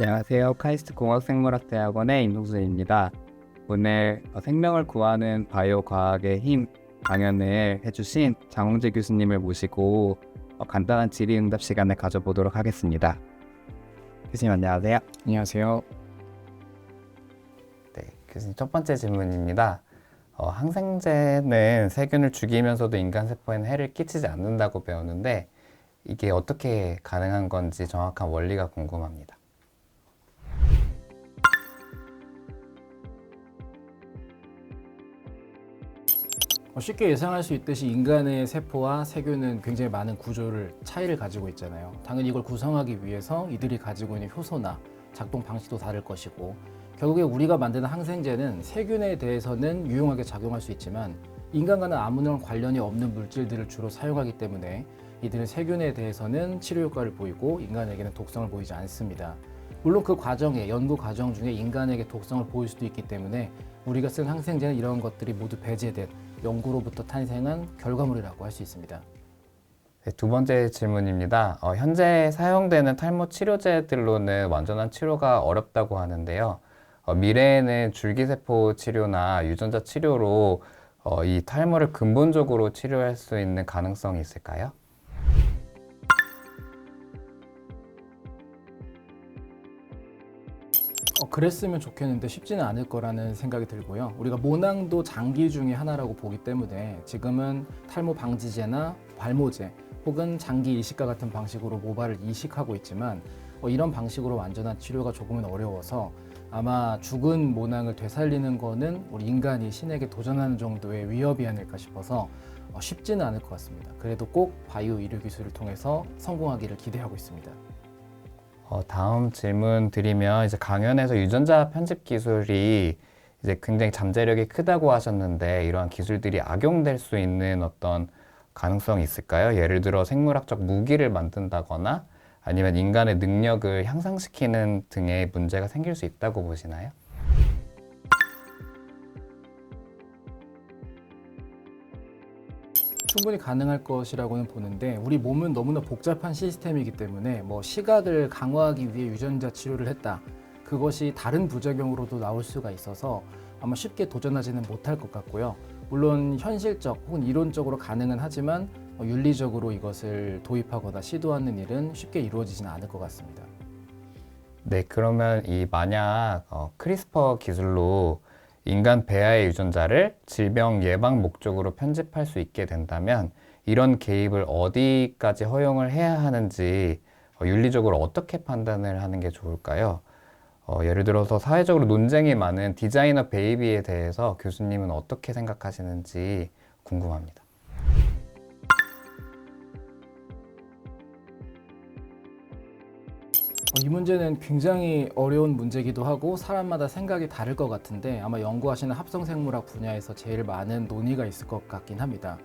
안녕하세요. 카이스트 공학생물학대학원의 임동수입니다. 오늘 어, 생명을 구하는 바이오 과학의 힘 강연을 해주신 장홍재 교수님을 모시고 어, 간단한 질의응답 시간을 가져보도록 하겠습니다. 교수님 안녕하세요. 안녕하세요. 네, 교수님 첫 번째 질문입니다. 어, 항생제는 세균을 죽이면서도 인간 세포에는 해를 끼치지 않는다고 배웠는데 이게 어떻게 가능한 건지 정확한 원리가 궁금합니다. 쉽게 예상할 수 있듯이 인간의 세포와 세균은 굉장히 많은 구조를 차이를 가지고 있잖아요. 당연히 이걸 구성하기 위해서 이들이 가지고 있는 효소나 작동 방식도 다를 것이고 결국에 우리가 만드는 항생제는 세균에 대해서는 유용하게 작용할 수 있지만 인간과는 아무런 관련이 없는 물질들을 주로 사용하기 때문에 이들은 세균에 대해서는 치료 효과를 보이고 인간에게는 독성을 보이지 않습니다. 물론 그 과정에 연구 과정 중에 인간에게 독성을 보일 수도 있기 때문에 우리가 쓴 항생제는 이런 것들이 모두 배제된 연구로부터 탄생한 결과물이라고 할 수 있습니다. 네, 두 번째 질문입니다. 어, 현재 사용되는 탈모 치료제들로는 완전한 치료가 어렵다고 하는데요. 어, 미래에는 줄기세포 치료나 유전자 치료로 어, 이 탈모를 근본적으로 치료할 수 있는 가능성이 있을까요? 어, 그랬으면 좋겠는데 쉽지는 않을 거라는 생각이 들고요. 우리가 모낭도 장기 중에 하나라고 보기 때문에 지금은 탈모 방지제나 발모제 혹은 장기 이식과 같은 방식으로 모발을 이식하고 있지만 어, 이런 방식으로 완전한 치료가 조금은 어려워서 아마 죽은 모낭을 되살리는 거는 우리 인간이 신에게 도전하는 정도의 위협이 아닐까 싶어서 어, 쉽지는 않을 것 같습니다. 그래도 꼭 바이오 의료 기술을 통해서 성공하기를 기대하고 있습니다. 어, 다음 질문 드리면 이제 강연에서 유전자 편집 기술이 이제 굉장히 잠재력이 크다고 하셨는데 이러한 기술들이 악용될 수 있는 어떤 가능성이 있을까요? 예를 들어 생물학적 무기를 만든다거나 아니면 인간의 능력을 향상시키는 등의 문제가 생길 수 있다고 보시나요? 충분히 가능할 것이라고는 보는데 우리 몸은 너무나 복잡한 시스템이기 때문에 뭐 시각을 강화하기 위해 유전자 치료를 했다. 그것이 다른 부작용으로도 나올 수가 있어서 아마 쉽게 도전하지는 못할 것 같고요. 물론 현실적 혹은 이론적으로 가능은 하지만 어, 윤리적으로 이것을 도입하거나 시도하는 일은 쉽게 이루어지지는 않을 것 같습니다. 네, 그러면 이 만약 어, 크리스퍼 기술로 인간 배아의 유전자를 질병 예방 목적으로 편집할 수 있게 된다면 이런 개입을 어디까지 허용을 해야 하는지 어, 윤리적으로 어떻게 판단을 하는 게 좋을까요? 어, 예를 들어서 사회적으로 논쟁이 많은 디자이너 베이비에 대해서 교수님은 어떻게 생각하시는지 궁금합니다. 이 문제는 굉장히 어려운 문제이기도 하고 사람마다 생각이 다를 것 같은데 아마 연구하시는 합성생물학 분야에서 제일 많은 논의가 있을 것 같긴 합니다.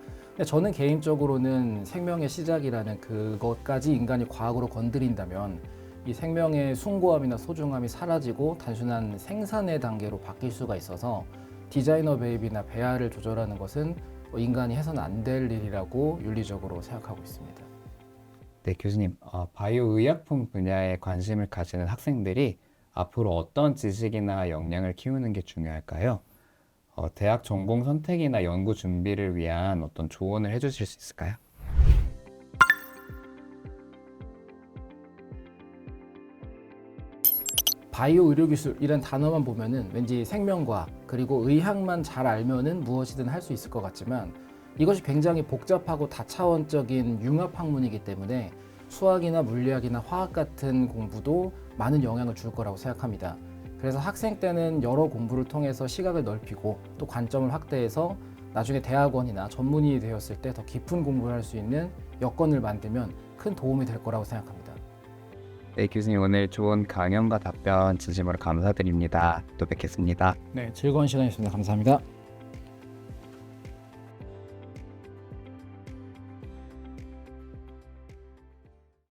저는 개인적으로는 생명의 시작이라는 그것까지 인간이 과학으로 건드린다면 이 생명의 숭고함이나 소중함이 사라지고 단순한 생산의 단계로 바뀔 수가 있어서 디자이너 베이비나 배아를 조절하는 것은 뭐 인간이 해서는 안 될 일이라고 윤리적으로 생각하고 있습니다. 네, 교수님, 어, 바이오 의약품 분야에 관심을 가지는 학생들이 앞으로 어떤 지식이나 역량을 키우는 게 중요할까요? 어, 대학 전공 선택이나 연구 준비를 위한 어떤 조언을 해주실 수 있을까요? 바이오 의료기술이란 단어만 보면은 왠지 생명과학 그리고 의학만 잘 알면은 무엇이든 할 수 있을 것 같지만 이것이 굉장히 복잡하고 다차원적인 융합 학문이기 때문에 수학이나 물리학이나 화학 같은 공부도 많은 영향을 줄 거라고 생각합니다. 그래서 학생 때는 여러 공부를 통해서 시각을 넓히고 또 관점을 확대해서 나중에 대학원이나 전문의이 되었을 때 더 깊은 공부를 할 수 있는 여건을 만들면 큰 도움이 될 거라고 생각합니다. 네, 교수님 오늘 좋은 강연과 답변 진심으로 감사드립니다. 또 뵙겠습니다. 네, 즐거운 시간이었습니다. 감사합니다.